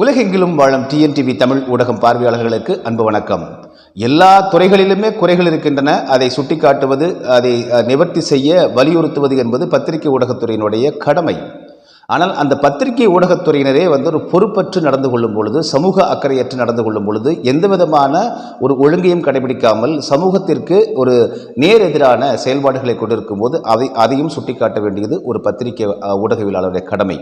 உலகெங்கிலும் வாழும் டிஎன்டிவி தமிழ் ஊடகம் பார்வையாளர்களுக்கு அன்பு வணக்கம். எல்லா துறைகளிலுமே குறைகள் இருக்கின்றன. அதை சுட்டிக்காட்டுவது அதை நிவர்த்தி செய்ய வலியுறுத்துவது என்பது பத்திரிகை ஊடகத்துறையினுடைய கடமை. ஆனால் அந்த பத்திரிகை ஊடகத்துறையினரே வந்து ஒரு பொறுப்பற்று நடந்து கொள்ளும் பொழுது சமூக அக்கறையற்று நடந்து கொள்ளும் பொழுது எந்த விதமான ஒரு ஒழுங்கையும் கடைபிடிக்காமல் சமூகத்திற்கு ஒரு நேர் எதிரான செயல்பாடுகளை கொண்டிருக்கும் போது அதை அதையும் சுட்டிக்காட்ட வேண்டியது ஒரு பத்திரிகை ஊடகவியலாளருடைய கடமை.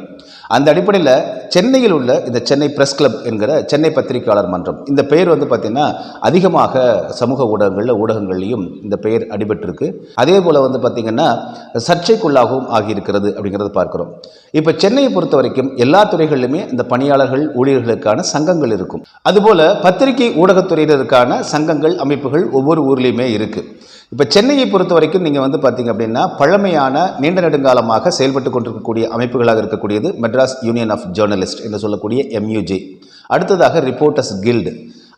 அந்த அடிப்படையில் சென்னையில் உள்ள இந்த சென்னை பிரஸ் கிளப் என்கிற சென்னை பத்திரிகையாளர் மன்றம் இந்த பெயர் வந்து பார்த்திங்கன்னா அதிகமாக சமூக ஊடகங்களில் ஊடகங்கள்லையும் இந்த பெயர் அடிபட்டிருக்கு. அதே போல் வந்து பார்த்திங்கன்னா சர்ச்சைக்குள்ளாகவும் ஆகியிருக்கிறது அப்படிங்கிறத பார்க்குறோம். இப்போ சென்னையை பொறுத்த வரைக்கும் எல்லா துறைகளிலுமே இந்த பணியாளர்கள் ஊழியர்களுக்கான சங்கங்கள் இருக்கும். அதுபோல் பத்திரிகை ஊடகத்துறையினருக்கான சங்கங்கள் அமைப்புகள் ஒவ்வொரு ஊர்லேயுமே இருக்குது இப்போ சென்னையை பொறுத்த வரைக்கும் நீங்கள் வந்து பார்த்தீங்க அப்படின்னா பழமையான நீண்ட நெடுங்காலமாக செயல்பட்டு கொண்டிருக்கக்கூடிய அமைப்புகளாக இருக்கக்கூடியது மெட்ராஸ் யூனியன் ஆஃப் ஜேர்னலிஸ்ட் என்று சொல்லக்கூடிய எம்யூஜி அடுத்ததாக ரிப்போர்ட்டர்ஸ் கில்டு.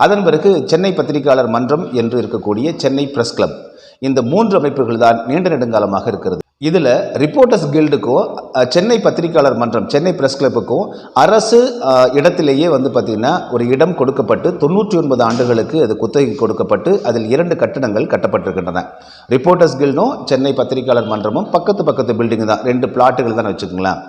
அதன் பிறகு சென்னை பத்திரிகையாளர் மன்றம் என்று இருக்கக்கூடிய சென்னை பிரஸ் கிளப். இந்த மூன்று அமைப்புகள் தான் நீண்ட நெடுங்காலமாக இருக்கிறது. இதில் ரிப்போர்ட்டர்ஸ் கில்டுக்கும் சென்னை பத்திரிகையாளர் மன்றம் சென்னை ப்ரெஸ் கிளப்புக்கும் அரசு இடத்திலேயே வந்து பார்த்திங்கன்னா ஒரு இடம் கொடுக்கப்பட்டு தொண்ணூற்றி ஒன்பது ஆண்டுகளுக்கு அது குத்தகை கொடுக்கப்பட்டு அதில் இரண்டு கட்டடங்கள் கட்டப்பட்டிருக்கின்றன. ரிப்போர்ட்டர்ஸ் கில்டும் சென்னை பத்திரிகையாளர் மன்றமும் பக்கத்து பக்கத்து பில்டிங் தான். ரெண்டு பிளாட்டுகள் தான் வச்சுக்கோங்களேன்.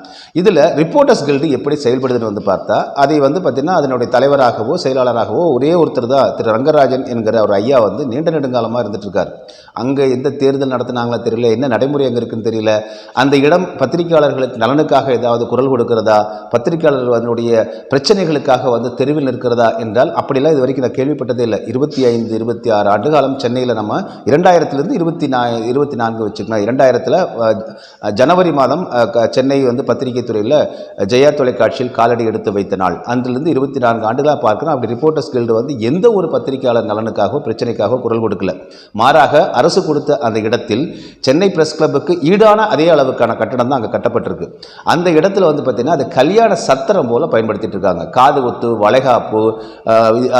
இதில் ரிப்போர்ட்டர்ஸ் கில்டு எப்படி செயல்படுதுன்னு வந்து பார்த்தா அதை வந்து பார்த்திங்கன்னா அதனுடைய தலைவராகவோ செயலாளராகவோ ஒரே ஒருத்தர் தான். திரு ரங்கராஜன் என்கிற ஒரு ஐயா வந்து நீண்ட நெடுங்காலமாக இருந்துட்டு இருக்கார். அங்கே எந்த தேர்தல் நடத்தினாங்களா தெரியல என்ன நடைமுறை அங்கே இருக்குன்னு தெரியல. அந்த இடம் பத்திரிகையாளர்களுக்கு நலனுக்காக ஏதாவது குரல் கொடுக்கிறதா? பத்திரிகையாளர்கள் அதனுடைய பிரச்சனைகளுக்காக வந்து தெருவில் நிற்கிறதா என்றால் அப்படிலாம் இது வரைக்கும் நான் கேள்விப்பட்டதே இல்லை. இருபத்தி ஐந்து இருபத்தி ஆறு ஆண்டு காலம் சென்னையில் நம்ம இரண்டாயிரத்துலேருந்து இருபத்தி நா இருபத்தி நான்கு வச்சுக்கலாம். இரண்டாயிரத்தில் ஜனவரி மாதம் க- சென்னை வந்து பத்திரிகை துறையில் ஜெயா தொலைக்காட்சியில் காலடி எடுத்து வைத்த நாள். அன்றிலிருந்து இருபத்தி நான்கு ஆண்டுகளாக பார்க்குறோம். அப்படி ரிப்போர்ட்டர்ஸ் கில்டு வந்து எந்த ஒரு பத்திரிகையாளர் நலனுக்காகவோ பிரச்சனைக்காகவோ குரல் கொடுக்கல. மாறாக அரசு அரசு கொடுத்த அந்த இடத்தில் சென்னை பிரஸ் கிளப்புக்கு ஈடான அதே அளவுக்கான கட்டடம் தான் அங்கே கட்டப்பட்டிருக்கு. அந்த இடத்துல வந்து பார்த்திங்கன்னா அது கல்யாண சத்திரம் போல் பயன்படுத்திட்டு இருக்காங்க. காது ஒத்து வளைகாப்பு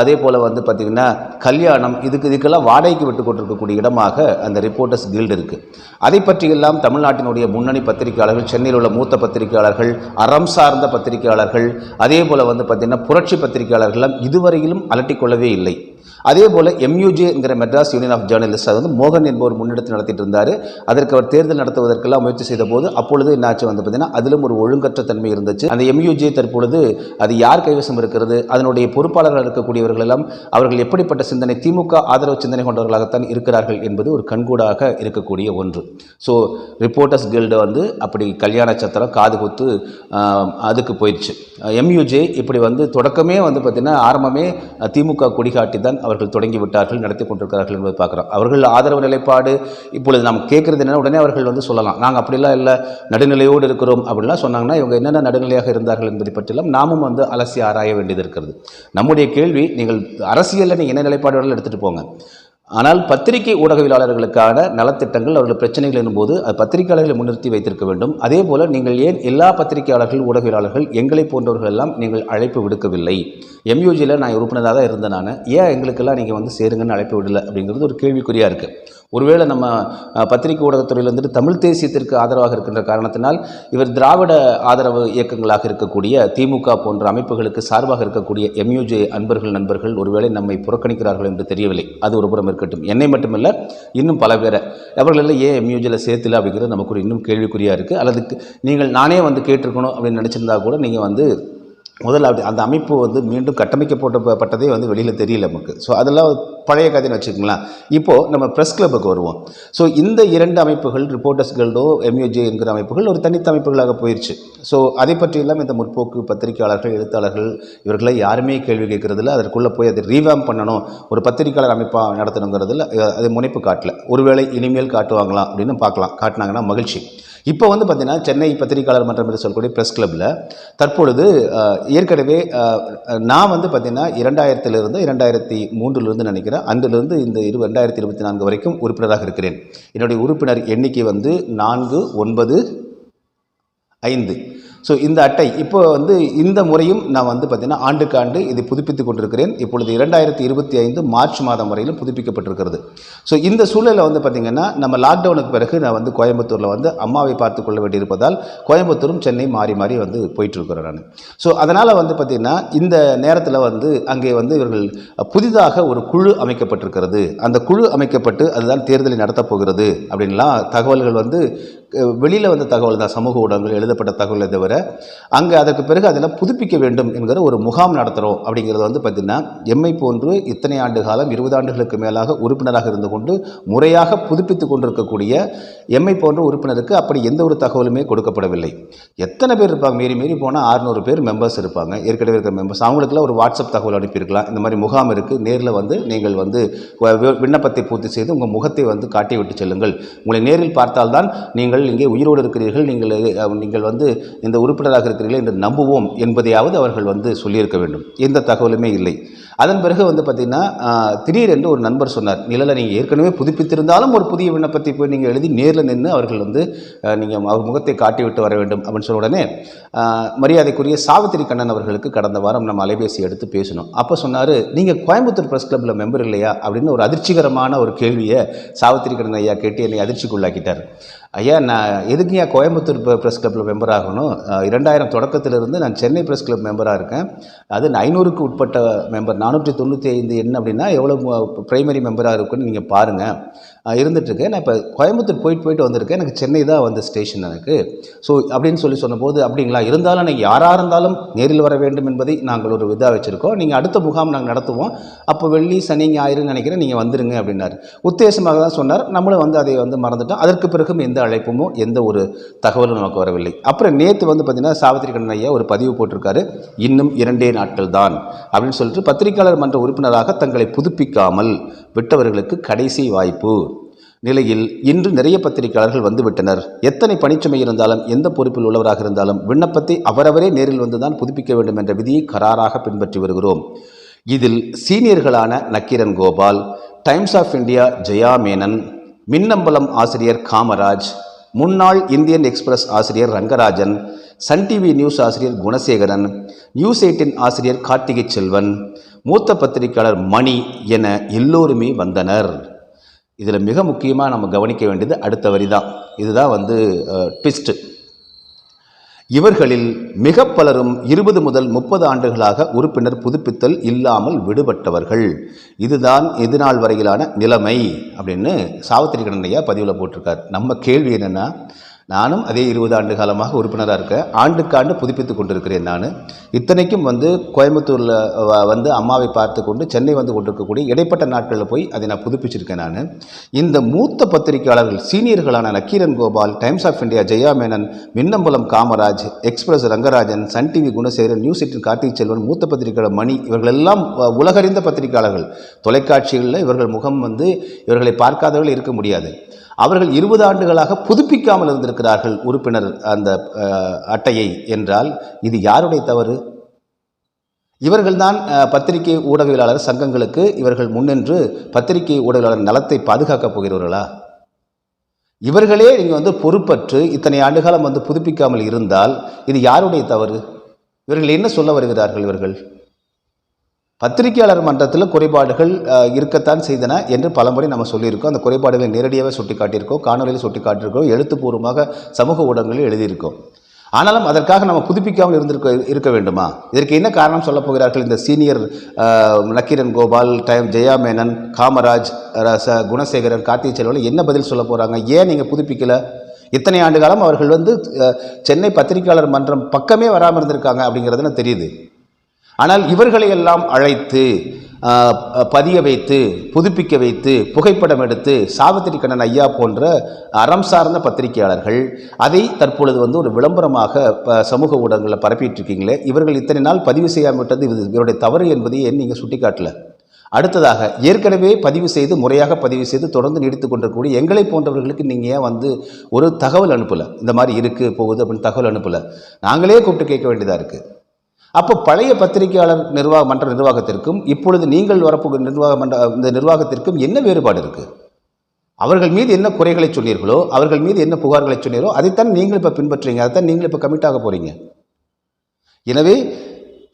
அதே போல் வந்து பார்த்திங்கன்னா கல்யாணம் இதுக்கு இதுக்கெல்லாம் வாடகைக்கு விட்டு கொண்டிருக்கக்கூடிய இடமாக அந்த ரிப்போர்ட்டர்ஸ் கில்டு இருக்குது அதை பற்றியெல்லாம் தமிழ்நாட்டினுடைய முன்னணி பத்திரிகையாளர்கள் சென்னையில் உள்ள மூத்த பத்திரிகையாளர்கள் அறம் சார்ந்த பத்திரிகையாளர்கள் அதே போல் வந்து பார்த்திங்கன்னா புரட்சி பத்திரிகையாளர்கள்லாம் இதுவரையிலும் அலட்டிக்கொள்ளவே இல்லை. அதே போல் எம்யூஜேங்கிற மெட்ராஸ் யூனியன் ஆஃப் ஜேர்னலிஸ்ட் அது வந்து மோகன் என்பவர் முன்னெடுத்து நடத்திட்டு இருந்தார். அதற்கு அவர் தேர்தல் நடத்துவதற்கெல்லாம் முயற்சி செய்த போது அப்பொழுது என்னாச்சு வந்து பார்த்தீங்கன்னா அதிலும் ஒரு ஒழுங்கற்ற தன்மை இருந்துச்சு. அந்த எம்யூஜே தற்பொழுது அது யார் கைவசம் இருக்கிறது அதனுடைய பொறுப்பாளர்கள் இருக்கக்கூடியவர்கள் எல்லாம் அவர்கள் எப்படிப்பட்ட சிந்தனை திமுக ஆதரவு சிந்தனை கொண்டவர்களாகத்தான் இருக்கிறார்கள் என்பது ஒரு கண்கூடாக இருக்கக்கூடிய ஒன்று. ஸோ ரிப்போர்ட்டர்ஸ் கில்டு வந்து அப்படி கல்யாண சத்திரம் காது குத்து அதுக்கு போயிடுச்சு. எம்யூஜே இப்படி வந்து தொடக்கமே வந்து பார்த்திங்கன்னா ஆரம்பமே திமுக கொடிகாட்டி தான் அவர்கள் தொடங்கி விட்டார்கள் நடத்தி கொண்டிருக்கிறார்கள் என்பதை பார்க்குறோம். அவர்கள் ஆதரவு நிலைப்பாடு இப்பொழுது நாம் கேட்குறது என்னன்னா உடனே அவர்கள் வந்து சொல்லலாம். நாங்கள் அப்படிலாம் இல்லை நடுநிலையோடு இருக்கிறோம் அப்படிலாம் சொன்னாங்கன்னா இவங்க என்னென்ன நடுநிலையாக இருந்தார்கள் என்பதை பற்றிலாம் நாமும் வந்து அலசி ஆராய வேண்டியது இருக்கிறது. நம்முடைய கேள்வி நீங்கள் அரசியலில் நீங்கள் என்ன நிலைப்பாடுகள் எடுத்துகிட்டு போங்க. ஆனால் பத்திரிகை ஊடகவியலாளர்களுக்கான நலத்திட்டங்கள் அவர்கள் பிரச்சனைகள் எனும்போது அது பத்திரிகையாளர்களை முன்னிறுத்தி வைத்திருக்க வேண்டும். அதே போல் நீங்கள் ஏன் எல்லா பத்திரிகையாளர்கள் ஊடகவியலாளர்கள் எங்களை போன்றவர்கள் எல்லாம் நீங்கள் அழைப்பு விடுக்கவில்லை? எம்யூஜியில் நான் உறுப்பினராக தான் இருந்தேன் நான். ஏன் எங்களுக்கெல்லாம் நீங்கள் வந்து சேருங்கன்னு அழைப்பு விடலை அப்படிங்கிறது ஒரு கேள்விக்குறியாக இருக்குது ஒருவேளை நம்ம பத்திரிகை ஊடகத்துறையில் வந்துட்டு தமிழ் தேசியத்திற்கு ஆதரவாக இருக்கின்ற காரணத்தினால் இவர் திராவிட ஆதரவு இயக்கங்களாக இருக்கக்கூடிய திமுக போன்ற அமைப்புகளுக்கு சார்பாக இருக்கக்கூடிய எம்யூஜே அன்பர்கள் நண்பர்கள் ஒருவேளை நம்மை புறக்கணிக்கிறார்கள் என்று தெரியவில்லை. அது ஒரு புறம் இருக்கட்டும். என்னை மட்டுமல்ல இன்னும் பல பேரை. அவர்களெல்லாம் ஏன் எம்யூஜியில் சேர்த்துல அப்படிங்கிறது நமக்கு ஒரு இன்னும் கேள்விக்குறியாக இருக்குது அல்லது நீங்கள் நானே வந்து கேட்டிருக்கணும் அப்படின்னு நினச்சிருந்தா கூட நீங்கள் வந்து முதல்ல அப்படி அந்த அமைப்பு வந்து மீண்டும் கட்டமைக்கப்பட்டதே வந்து வெளியில் தெரியல நமக்கு. ஸோ அதெல்லாம் பழைய கதைன்னு வச்சுக்கோங்களேன். இப்போது நம்ம ப்ரெஸ் கிளப்புக்கு வருவோம். ஸோ இந்த இரண்டு அமைப்புகள் ரிப்போர்ட்டர்ஸ் கில்டோ எம்யூஜே என்கிற அமைப்புகள் ஒரு தனித்த அமைப்புகளாக போயிடுச்சு ஸோ அதை பற்றியெல்லாம் இந்த முற்போக்கு பத்திரிகையாளர்கள் எழுத்தாளர்கள் இவர்களை யாருமே கேள்வி கேட்கறதில்ல. அதற்குள்ளே போய் அதை ரீவேம் பண்ணணும். ஒரு பத்திரிகையாளர் அமைப்பாக நடத்தணுங்கிறதுல அது முனைப்பு காட்டல. ஒருவேளை இனிமேல் காட்டுவாங்களாம் அப்படின்னு பார்க்கலாம். காட்டினாங்கன்னா மகிழ்ச்சி. இப்போ வந்து பார்த்தீங்கன்னா சென்னை பத்திரிகையாளர் மன்றம் என்று சொல்லக்கூடிய ப்ரெஸ் கிளப்பில் தற்பொழுது ஏற்கனவே நான் வந்து பார்த்திங்கன்னா இரண்டாயிரத்திலிருந்து இரண்டாயிரத்தி மூன்றிலிருந்து நினைக்கிறேன் அன்றிலிருந்து இந்த இரு ரெண்டாயிரத்தி இருபத்தி நான்கு வரைக்கும் உறுப்பினராக இருக்கிறேன். என்னுடைய உறுப்பினர் எண்ணிக்கை வந்து நான்கு ஒன்பது ஐந்து. ஸோ இந்த அட்டை இப்போ வந்து இந்த முறையும் நான் வந்து பார்த்திங்கன்னா ஆண்டுக்கு ஆண்டு இதை புதுப்பித்துக் கொண்டிருக்கிறேன். இப்பொழுது இரண்டாயிரத்தி இருபத்தி ஐந்து மார்ச் மாதம் வரையிலும் புதுப்பிக்கப்பட்டிருக்கிறது. ஸோ இந்த சூழலில் வந்து பார்த்திங்கன்னா நம்ம லாக்டவுனுக்கு பிறகு நான் வந்து கோயம்புத்தூரில் வந்து அம்மாவை பார்த்து கொள்ள வேண்டியிருப்பதால் கோயம்புத்தூரும் சென்னை மாறி மாறி வந்து போயிட்டுருக்கிறேன் நான். ஸோ அதனால் வந்து பார்த்திங்கன்னா இந்த நேரத்தில் வந்து அங்கே வந்து இவர்கள் புதிதாக ஒரு குழு அமைக்கப்பட்டிருக்கிறது. அந்த குழு அமைக்கப்பட்டு அதுதான் தேர்தலை நடத்தப் போகிறது அப்படின்லாம் தகவல்கள் வந்து வெளியில் வந்த தகவல் தான் சமூக ஊடகங்கள் எழுதப்பட்ட தகவலை தவிர அங்கே அதற்கு பிறகு அதெல்லாம் புதுப்பிக்க வேண்டும் என்கிற ஒரு முகாம் நடத்துகிறோம் அப்படிங்கிறது வந்து பார்த்திங்கன்னா எம்மை போன்று இத்தனை ஆண்டு காலம் இருபது ஆண்டுகளுக்கு மேலாக உறுப்பினராக இருந்து கொண்டு முறையாக புதுப்பித்து கொண்டிருக்கக்கூடிய எம்மை போன்ற உறுப்பினருக்கு அப்படி எந்த ஒரு தகவலுமே கொடுக்கப்படவில்லை. எத்தனை பேர் இருப்பாங்க? மீறி மீறி போனால் அறுநூறு பேர் மெம்பர்ஸ் இருப்பாங்க. ஏற்கனவே இருக்கிற மெம்பர்ஸ் அவங்களுக்குலாம் ஒரு வாட்ஸ்அப் தகவல் அனுப்பியிருக்கலாம். இந்த மாதிரி முகாம் இருக்குது நேரில் வந்து நீங்கள் வந்து வி- விண்ணப்பத்தை பூர்த்தி செய்து உங்கள் முகத்தை வந்து காட்டி விட்டு செல்லுங்கள். உங்களை நேரில் பார்த்தால்தான் நீங்கள் இங்கே உயிரோடு இருக்கிறீர்கள் நீங்கள் நீங்கள் வந்து இந்த உறுப்பினராக இருக்கிறீர்கள் என்று நம்புவோம் என்பதையாவது அவர்கள் வந்து சொல்லியிருக்க வேண்டும். எந்த தகவலுமே இல்லை. அதன் பிறகு வந்து பார்த்திங்கன்னா திடீரென்று ஒரு நண்பர் சொன்னார் நிழலை நீங்கள் ஏற்கனவே புதுப்பித்திருந்தாலும் ஒரு புதிய விண்ணப்பத்தை போய் நீங்கள் எழுதி நேரில் நின்று அவர்கள் வந்து நீங்கள் அவர் முகத்தை காட்டி விட்டு வர வேண்டும் அப்படின்னு சொன்ன உடனே மரியாதைக்குரிய சாவித்திரி கண்ணன் அவர்களுக்கு கடந்த வாரம் நம்ம அலைபேசி எடுத்து பேசணும் அப்போ சொன்னார் நீங்கள் கோயம்புத்தூர் ப்ரெஸ் கிளப்பில் மெம்பர் இல்லையா? அப்படின்னு ஒரு அதிர்ச்சிகரமான ஒரு கேள்வியை சாவித்திரி கண்ணன் ஐயா கேட்டு என்னை அதிர்ச்சிக்குள்ளாக்கிட்டார். ஐயா நான் எதுக்கு ஏன் கோயம்புத்தூர் ப்ரெஸ் கிளப்பில் மெம்பர் ஆகணும்? இரண்டாயிரம் தொடக்கத்திலிருந்து நான் சென்னை ப்ரெஸ் கிளப் மெம்பராக இருக்கேன். அது ஐநூறுக்கு உட்பட்ட மெம்பர். நான் நானூற்றி தொண்ணூற்றி ஐந்து என்ன அப்படின்னா எவ்வளோ ப்ரைமரி மெம்பராக இருக்குன்னு நீங்கள் பாருங்கள் இருந்துகிட்ருக்கேன் நான் இப்போ கோயம்புத்தூர் போயிட்டு போயிட்டு வந்திருக்கேன். எனக்கு சென்னை தான் வந்து ஸ்டேஷன் எனக்கு. ஸோ அப்படின்னு சொல்லி சொன்னபோது அப்படிங்களா? இருந்தாலும் நீங்கள் யாராக இருந்தாலும் நேரில் வர வேண்டும் என்பதை நாங்கள் ஒரு இதாக வச்சுருக்கோம். நீங்கள் அடுத்த முகாம் நாங்கள் நடத்துவோம். அப்போ வெள்ளி சனி ஞாயிறுன்னு நினைக்கிறேன். நீங்கள் வந்துருங்க அப்படின்னார். உத்தேசமாக தான் சொன்னார். நம்மளும் வந்து அதை வந்து மறந்துட்டோம். அதற்கு பிறகும் எந்த அழைப்புமோ எந்த ஒரு தகவலும் நமக்கு வரவில்லை. அப்புறம் நேற்று வந்து பார்த்திங்கன்னா சாவித்திரி கண்ணன் ஐயா ஒரு பதிவு போட்டிருக்காரு. இன்னும் இரண்டே நாட்கள் தான் அப்படின்னு சொல்லிட்டு பத்திரிகையாளர் மன்ற உறுப்பினராக தங்களை புதுப்பிக்காமல் விட்டவர்களுக்கு கடைசி வாய்ப்பு. நிலையில் இன்று நிறைய பத்திரிகையாளர்கள் வந்துவிட்டனர். எத்தனை பணிச்சுமை இருந்தாலும் எந்த பொறுப்பில் உள்ளவராக இருந்தாலும் விண்ணப்பத்தை அவரவரே நேரில் வந்துதான் புதுப்பிக்க வேண்டும் என்ற விதியை கராராக பின்பற்றி வருகிறோம். இதில் சீனியர்களான Nakkeeran Gopal Times of India Jaya Menon Minnambalam ஆசிரியர் காமராஜ் முன்னாள் இந்தியன் எக்ஸ்பிரஸ் ஆசிரியர் ரங்கராஜன் சன் டிவி நியூஸ் ஆசிரியர் குணசேகரன் நியூஸ் எயிட்டின் ஆசிரியர் கார்த்திகை செல்வன் மூத்த பத்திரிகையாளர் மணி என எல்லோருமே வந்தனர். இதில் மிக முக்கியமாக நம்ம கவனிக்க வேண்டியது அடுத்த வரி தான் இதுதான் வந்து ட்விஸ்ட்டு இவர்களில் மிக பலரும் இருபது முதல் முப்பது ஆண்டுகளாக உறுப்பினர் புதுப்பித்தல் இல்லாமல் விடுபட்டவர்கள். இதுதான் எதிர்நாள் வரையிலான நிலைமை அப்படின்னு சாவித்திரி கண்ணையா பதிவில் போட்டிருக்கார். நம்ம கேள்வி என்னென்னா நானும் அதே இருபது ஆண்டு காலமாக உறுப்பினராக இருக்கேன் ஆண்டுக்கு ஆண்டு புதுப்பித்து கொண்டிருக்கிறேன் நான். இத்தனைக்கும் வந்து கோயம்புத்தூரில் வந்து அம்மாவை பார்த்து கொண்டு சென்னை வந்து கொண்டிருக்கக்கூடிய இடைப்பட்ட நாட்களில் போய் அதை நான் புதுப்பிச்சிருக்கேன் நான். இந்த மூத்த பத்திரிகையாளர்கள் சீனியர்களான Nakkeeran Gopal Times of India Jaya Menon Minnambalam Kamaraj Express Rangarajan Sun TV Gunasekaran News eighteen Karthik Selvan மூத்த பத்திரிகையாளர் மணி இவர்களெல்லாம் உலகறிந்த பத்திரிகையாளர்கள். தொலைக்காட்சிகளில் இவர்கள் முகம் வந்து இவர்களை பார்க்காதவர்கள் இருக்க முடியாது. அவர்கள் இருபது ஆண்டுகளாக புதுப்பிக்காமல் இருந்திருக்கிறார்கள் உறுப்பினர் அந்த அட்டையை என்றால் இது யாருடைய தவறு? இவர்கள்தான் பத்திரிகை ஊடகவியலாளர் சங்கங்களுக்கு இவர்கள் முன்னின்று பத்திரிகை ஊடகவியலாளர் நலத்தை பாதுகாக்கப் போகிறவர்களா? இவர்களே நீங்கள் வந்து பொறுப்பற்று இத்தனை ஆண்டுகாலம் வந்து புதுப்பிக்காமல் இருந்தால் இது யாருடைய தவறு? இவர்கள் என்ன சொல்ல வருகிறார்கள் இவர்கள்? பத்திரிகையாளர் மன்றத்தில் குறைபாடுகள் இருக்கத்தான் செய்தன என்று பலமுறை நம்ம சொல்லியிருக்கோம். அந்த குறைபாடுகளை நேரடியாகவே சுட்டி காட்டியிருக்கோம் காணொலியில் சுட்டி காட்டியிருக்கோம் எழுத்துப்பூர்வமாக சமூக ஊடகங்களில் எழுதியிருக்கோம். ஆனாலும் அதற்காக நம்ம புதுப்பிக்காமல் இருந்திருக்க இருக்க வேண்டுமா? இதற்கு என்ன காரணம் சொல்லப் போகிறார்கள்? இந்த சீனியர் நக்கீரன் கோபால் டைம் ஜெயா மேனன் காமராஜ் ரச குணசேகரன் கார்த்திகை செல்வன் என்ன பதில் சொல்ல போகிறாங்க ஏன் நீங்கள் புதுப்பிக்கலை? இத்தனை ஆண்டு காலம் அவர்கள் வந்து சென்னை பத்திரிகையாளர் மன்றம் பக்கமே வராமல் இருந்திருக்காங்க அப்படிங்கிறதுன்னு தெரியுது. ஆனால் இவர்களை எல்லாம் அழைத்து பதிய வைத்து புதுப்பிக்க வைத்து புகைப்படம் எடுத்து சாவித்திரி கண்ணன் ஐயா போன்ற அறம் சார்ந்த பத்திரிகையாளர்கள் அதை தற்பொழுது வந்து ஒரு விளம்பரமாக ப- சமூக ஊடகங்களில் பரப்பிட்டு இருக்கீங்களே இவர்கள் இத்தனை நாள் பதிவு செய்யாமல் விட்டது இது இவருடைய தவறு என்பதை ஏன் நீங்கள் சுட்டிக்காட்டல? அடுத்ததாக ஏற்கனவே பதிவு செய்து முறையாக பதிவு செய்து தொடர்ந்து நீடித்து கொண்டிருக்கக்கூடிய எங்களை போன்றவர்களுக்கு நீங்கள் ஏன் வந்து ஒரு தகவல் அனுப்பலை? இந்த மாதிரி இருக்குது போகுது அப்படின்னு தகவல் அனுப்பலை? நாங்களே கூப்பிட்டு கேட்க வேண்டியதாக இருக்குது அப்போ பழைய பத்திரிகையாளர் நிர்வாக மன்ற நிர்வாகத்திற்கும் இப்பொழுது நீங்கள் வரப்போகிற நிர்வாக மன்ற இந்த நிர்வாகத்திற்கும் என்ன வேறுபாடு இருக்குது அவர்கள் மீது என்ன குறைகளை சொன்னீர்களோ அவர்கள் மீது என்ன புகார்களை சொன்னீர்களோ அதைத்தான் நீங்கள் இப்போ பின்பற்றுறீங்க அதைத்தான் நீங்கள் இப்போ கமிட் ஆக போகிறீங்க எனவே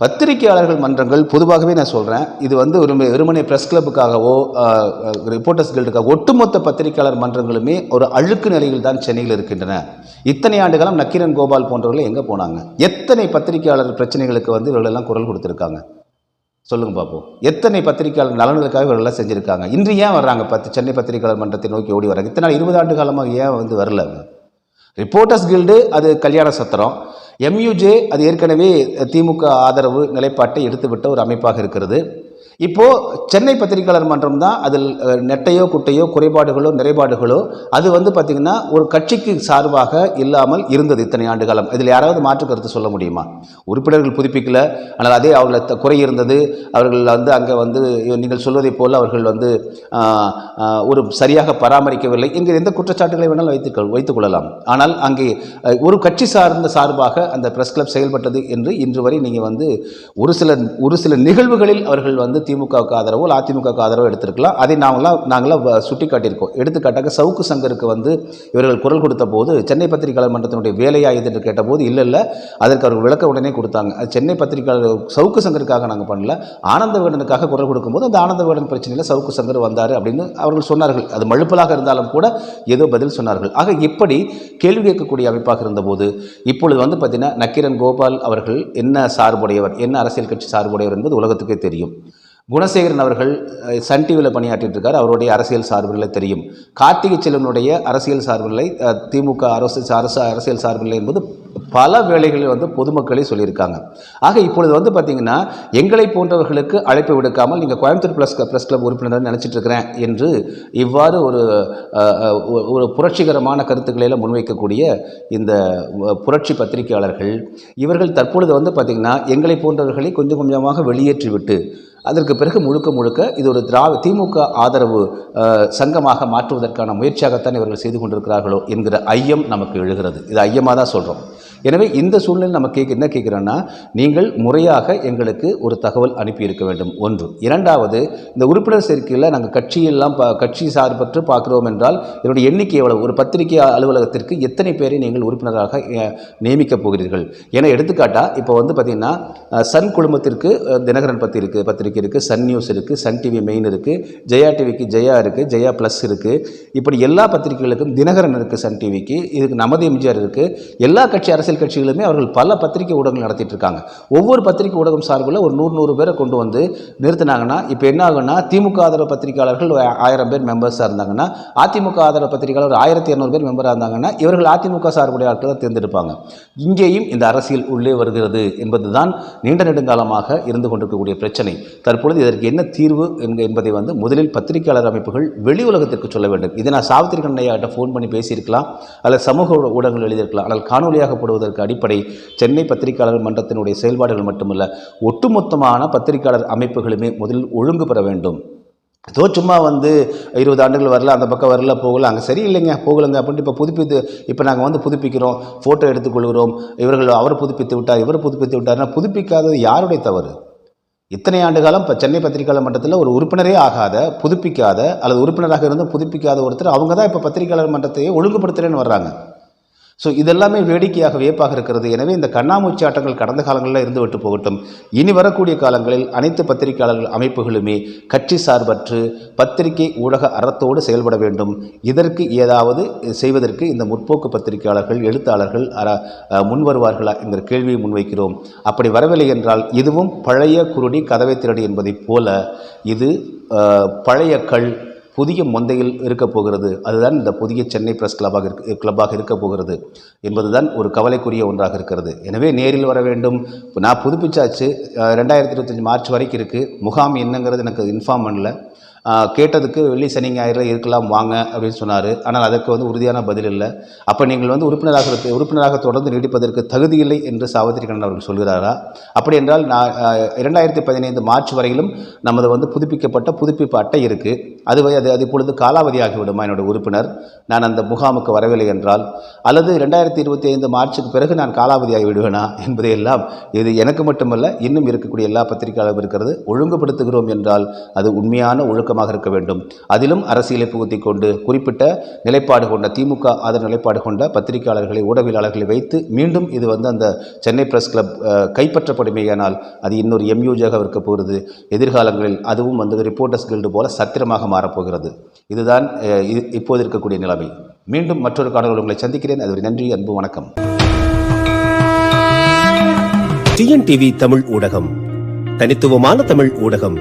பத்திரிகையாளர்கள் மன்றங்கள் பொதுவாகவே நான் சொல்கிறேன் இது வந்து ஒரு வெறுமனே ப்ரெஸ் கிளப்புக்காகவோ ரிப்போர்ட்டர்ஸ் கில்டுக்காக ஒட்டுமொத்த பத்திரிகையாளர் மன்றங்களுமே ஒரு அழுக்கு நிலையில் தான் சென்னையில் இருக்கின்றன. இத்தனை ஆண்டுகாலம் நக்கீரன் கோபால் போன்றவர்கள் எங்கே போனாங்க? எத்தனை பத்திரிகையாளர் பிரச்சனைகளுக்கு வந்து இவர்களெல்லாம் குரல் கொடுத்துருக்காங்க? சொல்லுங்க பார்ப்போம் எத்தனை பத்திரிகையாளர் நலன்களுக்காக இவர்களெல்லாம் செஞ்சுருக்காங்க? இன்று ஏன் வர்றாங்க? பத்து சென்னை பத்திரிகையாளர் மன்றத்தை நோக்கி ஓடி வராங்க இத்தனை நாள் இருபது ஆண்டு காலமாக ஏன் வந்து வரல? ரிப்போர்ட்டர்ஸ் கில்டு அது கல்யாண சத்திரம். எம்யூஜே அது ஏற்கனவே திமுக ஆதரவு நிலைப்பாட்டை எடுத்துவிட்ட ஒரு அமைப்பாக இருக்கிறது. இப்போ சென்னை பத்திரிகையாளர் மன்றம் தான் அதில் நெட்டையோ குட்டையோ குறைபாடுகளோ நிறைபாடுகளோ அது வந்து பார்த்திங்கன்னா ஒரு கட்சிக்கு சார்பாக இல்லாமல் இருந்தது இத்தனை ஆண்டு காலம் இதில் யாராவது மாற்று கருத்து சொல்ல முடியுமா? உறுப்பினர்கள் புதுப்பிக்கல. ஆனால் அதே அவங்கள த- குறை இருந்தது. அவர்கள் வந்து அங்கே வந்து நீங்கள் சொல்வதைப் போல் அவர்கள் வந்து ஒரு சரியாக பராமரிக்கவில்லை என்கிற எந்த குற்றச்சாட்டுகளை வேணாலும் வைத்துக் வைத்துக் கொள்ளலாம். ஆனால் அங்கே ஒரு கட்சி சார்ந்த சார்பாக அந்த பிரஸ் கிளப் செயல்பட்டது என்று இன்று வரை நீங்கள் வந்து ஒரு சில ஒரு சில நிகழ்வுகளில் அவர்கள் வந்து திமுகவுக்கு ஆதரவோ இல்லை அதிமுகவுக்கு ஆதரவோ எடுத்திருக்கலாம். அதை நாங்களாம் நாங்களாம் சுட்டி காட்டியிருக்கோம் எடுத்துக்காட்டாக சவுக்கு சங்கருக்கு வந்து இவர்கள் குரல் கொடுத்த போது சென்னை பத்திரிகையாளர் மன்றத்தினுடைய வேலையா இது என்று கேட்டபோது இல்லை இல்லை அதற்கு அவர்கள் விளக்க உடனே கொடுத்தாங்க. சென்னை பத்திரிகையாளர் சவுக்கு சங்கருக்காக நாங்கள் பண்ணல. ஆனந்த வேடனுக்காக குரல் கொடுக்கும்போது அந்த ஆனந்த வேடன் பிரச்சனையில் சவுக்கு சங்கர் வந்தார் அப்படின்னு அவர்கள் சொன்னார்கள். அது மழுப்பலாக இருந்தாலும் கூட ஏதோ பதில் சொன்னார்கள். ஆக இப்படி கேள்வி கேட்கக்கூடிய அமைப்பாக இருந்தபோது இப்பொழுது வந்து பார்த்தீங்கன்னா நக்கீரன் கோபால் அவர்கள் என்ன சார்புடையவர் என்ன அரசியல் கட்சி சார்புடையவர் என்பது உலகத்துக்கே தெரியும். குணசேகரன் அவர்கள் சன் டிவியில் பணியாற்றிட்டு இருக்கார் அவருடைய அரசியல் சார்புகளை தெரியும். கார்த்திகை செல்வனுடைய அரசியல் சார்புகளை திமுக அரசு அரசு அரசியல் சார்புகளை என்பது பல வேலைகளில் வந்து பொதுமக்களே சொல்லியிருக்காங்க. ஆக இப்பொழுது வந்து பார்த்தீங்கன்னா எங்களை போன்றவர்களுக்கு அழைப்பு விடுக்காமல் நீங்கள் கோயம்புத்தூர் ப்ளஸ் ப்ரெஸ் கிளப் உறுப்பினர் நினச்சிட்டு இருக்கிறேன் என்று இவ்வாறு ஒரு ஒரு- புரட்சிகரமான கருத்துக்களை எல்லாம் முன்வைக்கக்கூடிய இந்த புரட்சி பத்திரிகையாளர்கள் இவர்கள் தற்பொழுது வந்து பார்த்திங்கன்னா எங்களை போன்றவர்களை கொஞ்சம் கொஞ்சமாக வெளியேற்றிவிட்டு அதற்கு பிறகு முழுக்க முழுக்க இது ஒரு திரா திமுக ஆதரவு சங்கமாக மாற்றுவதற்கான முயற்சியாகத்தான் இவர்கள் செய்து கொண்டிருக்கிறார்களோ என்கிற ஐயம் நமக்கு எழுகிறது. இது ஐயமாக தான் சொல்கிறோம் எனவே இந்த சூழ்நிலை நம்ம கேட்க என்ன கேட்குறோன்னா நீங்கள் முறையாக எங்களுக்கு ஒரு தகவல் அனுப்பியிருக்க வேண்டும். ஒன்று. இரண்டாவது இந்த உறுப்பினர் சேர்க்கையில் நாங்கள் கட்சியெல்லாம் பா கட்சி சார்பற்று பார்க்குறோம் என்றால் இதனுடைய எண்ணிக்கை எவ்வளவு? ஒரு பத்திரிகை அலுவலகத்திற்கு எத்தனை பேரை நீங்கள் உறுப்பினராக நியமிக்கப் போகிறீர்கள்? என எடுத்துக்காட்டாக இப்போ வந்து பார்த்திங்கன்னா சன் குழுமத்திற்கு தினகரன் பத்தி இருக்குது பத்திரிக்கை இருக்குது சன் நியூஸ் இருக்குது சன் டிவி மெயின் இருக்குது ஜெயா டிவிக்கு ஜெயா இருக்குது ஜெயா ப்ளஸ் இருக்குது இப்படி எல்லா பத்திரிகைகளுக்கும் தினகரன் இருக்குது சன் டிவிக்கு இதுக்கு நமது எம்ஜிஆர் இருக்குது எல்லா கட்சி அரசியல் அரசியல் கட்சிகளுமே அவர்கள் பல பத்திரிகை ஊடகங்கள் நடத்திட்டு இருக்காங்க ஒவ்வொரு பத்திரிகை ஊடகம் சார்பில் ஒரு நூறு நூறு பேரை கொண்டு வந்து நிறுத்தினாங்கன்னா இப்போ என்ன ஆகும்னா திமுக ஆதரவு பத்திரிகையாளர்கள் ஆயிரம் பேர் மெம்பர்ஸாக இருந்தாங்கன்னா அதிமுக ஆதரவு பத்திரிகையாளர் ஆயிரத்தி இரநூறு பேர் மெம்பராக இருந்தாங்கன்னா இவர்கள் அதிமுக சார்புடைய ஆட்கள் தான் தேர்ந்தெடுப்பாங்க. இங்கேயும் இந்த அரசியல் உள்ளே வருகிறது என்பதுதான் நீண்ட நெடுங்காலமாக இருந்து கொண்டிருக்கக்கூடிய பிரச்சனை. தற்பொழுது இதற்கு என்ன தீர்வு என்பதை வந்து முதலில் பத்திரிகையாளர் அமைப்புகள் வெளி உலகத்திற்கு சொல்ல வேண்டும். இதை நான் சாவித்திரி கண்ணையாட்ட ஃபோன் பண்ணி பேசியிருக்கலாம் அல்லது சமூக ஊடகங்கள் எழுதியிருக்கலாம் ஆனால் காணொலியாக போடுவதற்கு அடிப்படை சென்னை பத்திரிகையாளர் மன்றத்தினுடைய செயல்பாடுகள் மட்டுமல்ல ஒட்டுமொத்தமான பத்திரிகையாளர் அமைப்புகளுமே முதலில் ஒழுங்கு பெற வேண்டும். ஏதோ சும்மா வந்து இருபது ஆண்டுகள் வரல அந்த பக்கம் வரல போகல அங்கே சரியில்லைங்க போகலைங்க அப்படின்ட்டு இப்போ புதுப்பித்து இப்போ நாங்கள் வந்து புதுப்பிக்கிறோம் ஃபோட்டோ எடுத்துக்கொள்கிறோம் இவர்கள் அவர் புதுப்பித்து விட்டார் இவர் புதுப்பித்து விட்டார்னா புதுப்பிக்காதது யாருடைய தவறு? இத்தனை ஆண்டு காலம் இப்போ சென்னை பத்திரிகையாளர் மன்றத்தில் ஒரு உறுப்பினரே ஆகாத புதுப்பிக்காத அல்லது உறுப்பினராக இருந்து புதுப்பிக்காத ஒருத்தர் அவங்க தான் இப்போ பத்திரிகையாளர் மன்றத்தையே ஒழுங்குபடுத்துகிறேன்னு வர்றாங்க. ஸோ இதெல்லாமே வேடிக்கையாக வியப்பாக இருக்கிறது. எனவே இந்த கண்ணாமூச்சி ஆட்டங்கள் கடந்த காலங்களில் இருந்து விட்டு போகட்டும். இனி வரக்கூடிய காலங்களில் அனைத்து பத்திரிகையாளர்கள் அமைப்புகளுமே கட்சி சார்பற்று பத்திரிகை ஊடக அறத்தோடு செயல்பட வேண்டும். இதற்கு ஏதாவது செய்வதற்கு இந்த முற்போக்கு பத்திரிகையாளர்கள் எழுத்தாளர்கள் அற அஹ், முன் வருவார்களா என்கிற கேள்வியை முன்வைக்கிறோம். அப்படி வரவில்லை என்றால் இதுவும் பழைய குருடி கதவை திரடி என்பதைப் போல இது பழைய கல் புதிய மொந்தையில் இருக்கப் போகிறது. அதுதான் இந்த புதிய சென்னை பிரஸ் கிளப்பாக இருக்க கிளப்பாக இருக்கப் போகிறது என்பதுதான் ஒரு கவலைக்குரிய ஒன்றாக இருக்கிறது. எனவே நேரில் வர வேண்டும். இப்போ நான் புதுப்பிச்சாச்சு. ரெண்டாயிரத்தி இருபத்தஞ்சி மார்ச் வரைக்கும் இருக்குது முகாம் என்னங்கிறது எனக்கு இன்ஃபார்ம் பண்ணல. கேட்டதுக்கு வெள்ளி சனி ஞாயிறு இருக்கலாம் வாங்க அப்படின்னு சொன்னார். ஆனால் அதற்கு வந்து உறுதியான பதில் இல்லை. அப்போ நீங்கள் வந்து உறுப்பினராக உறுப்பினராக தொடர்ந்து நீடிப்பதற்கு தகுதி இல்லை என்று சாவித்திரி கண்ணன் அவர்கள் சொல்கிறாரா? அப்படி என்றால் நான் இரண்டாயிரத்தி பதினைந்து மார்ச் வரையிலும் நமது வந்து புதுப்பிக்கப்பட்ட புதுப்பிப்பு அட்டை இருக்குது அது வை- அது அது இப்பொழுது காலாவதியாகிவிடுமா என்னுடைய உறுப்பினர்? நான் அந்த முகாமுக்கு வரவில்லை என்றால் அல்லது ரெண்டாயிரத்தி இருபத்தி ஐந்து மார்ச்சுக்கு பிறகு நான் காலாவதியாகி விடுவேனா என்பதையெல்லாம் இது எனக்கு மட்டுமல்ல இன்னும் இருக்கக்கூடிய எல்லா பத்திரிகையாளரும் இருக்கிறது. ஒழுங்குபடுத்துகிறோம் என்றால் அது உண்மையான ஒழுக்கம் ஒழுக்கமாக இருக்க வேண்டும். அதிலும் அரசியலை புகுத்தி கொண்டு குறிப்பிட்ட நிலைப்பாடு கொண்ட திமுக ஆதரவு நிலைப்பாடு கொண்ட பத்திரிகையாளர்களை ஊடகவியலாளர்களை வைத்து மீண்டும் இது வந்து அந்த சென்னை பிரஸ் கிளப் அஹ், கைப்பற்றப்படுமேயானால் அது இன்னொரு எம்யூஜாக இருக்க போகிறது. எதிர்காலங்களில் அதுவும் வந்து ரிப்போர்ட்டர்ஸ் கில்டு போல சத்திரமாக மாறப்போகிறது. இதுதான் இப்போது இருக்கக்கூடிய நிலைமை. மீண்டும் மற்றொரு காணொலி உங்களை சந்திக்கிறேன். அதுவரை நன்றி அன்பு வணக்கம். டிஎன்டிவி தமிழ் ஊடகம். தனித்துவமான தமிழ் ஊடகம்.